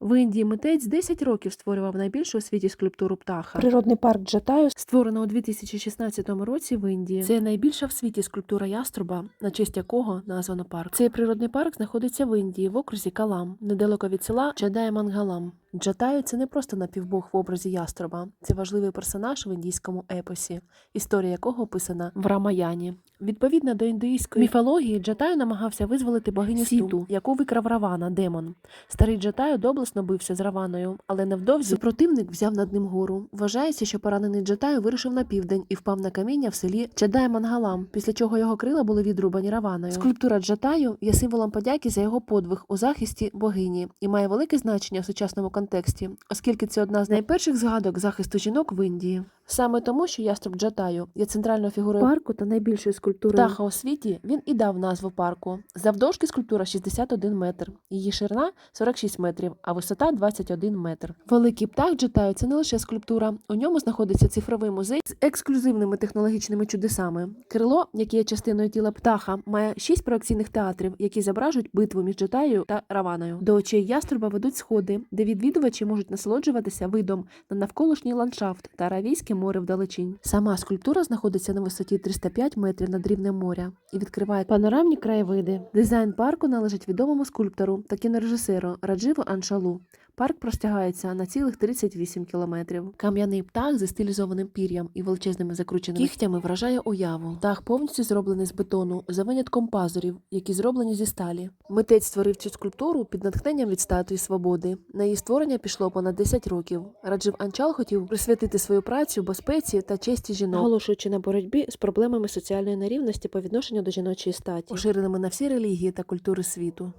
В Індії митець 10 років створював найбільшу у світі скульптуру птаха. Природний парк Джатаю створено у 2016 році в Індії. Це найбільша в світі скульптура яструба, на честь якого названо парк. Цей природний парк знаходиться в Індії в окрузі Калам, недалеко від села Чадає Мангалам. Джатаю це не просто напівбог в образі яструба, це важливий персонаж в індійському епосі, історія якого описана в Рамаяні. Відповідно до індуїзької міфології, Джатаю намагався визволити богиню Сіту, яку викрав Равана, демон. Старий Джатаю доблесно бився з Раваною, але невдовзі супротивник взяв над ним гору. Вважається, що поранений Джатаю вирушив на південь і впав на каміння в селі Чадай Мангалам, після чого його крила були відрубані Раваною. Скульптура Джатаю є символом подяки за його подвиг у захисті богині і має велике значення в сучасному контексті, оскільки це одна з найперших згадок захисту жінок в Індії. Саме тому, що яструб Джатаю є центральною фігурою парку та найбільшою скульптурою птаха у світі, він і дав назву парку. Завдовжки скульптура 61 метр, її ширина 46 метрів, а висота 21 метр. Великий птах Джатаю це не лише скульптура. У ньому знаходиться цифровий музей з ексклюзивними технологічними чудесами. Крило, яке є частиною тіла птаха, має шість проекційних театрів, які зображують битву між Джатаю та Раваною. До очей яструба ведуть сходи, де відвідувачі можуть насолоджуватися видом на навколишній ландшафт та Аравійське море вдалечінь. Сама скульптура знаходиться на висоті 305 метрів над рівнем моря і відкриває панорамні краєвиди. Дизайн парку належить відомому скульптору та кінорежисеру Радживу Аншалу. Парк простягається на цілих 38 кілометрів. Кам'яний птах зі стилізованим пір'ям і величезними закрученими кігтями вражає уяву. Птах повністю зроблений з бетону, за винятком пазурів, які зроблені зі сталі. Митець створив цю скульптуру під натхненням від статуї свободи. На її створення пішло понад 10 років. Раджив Анчал хотів присвятити свою працю безпеці та честі жінок, наголошуючи на боротьбі з проблемами соціальної нерівності по відношенню до жіночої статі, поширеними на всі релігії та культури світу.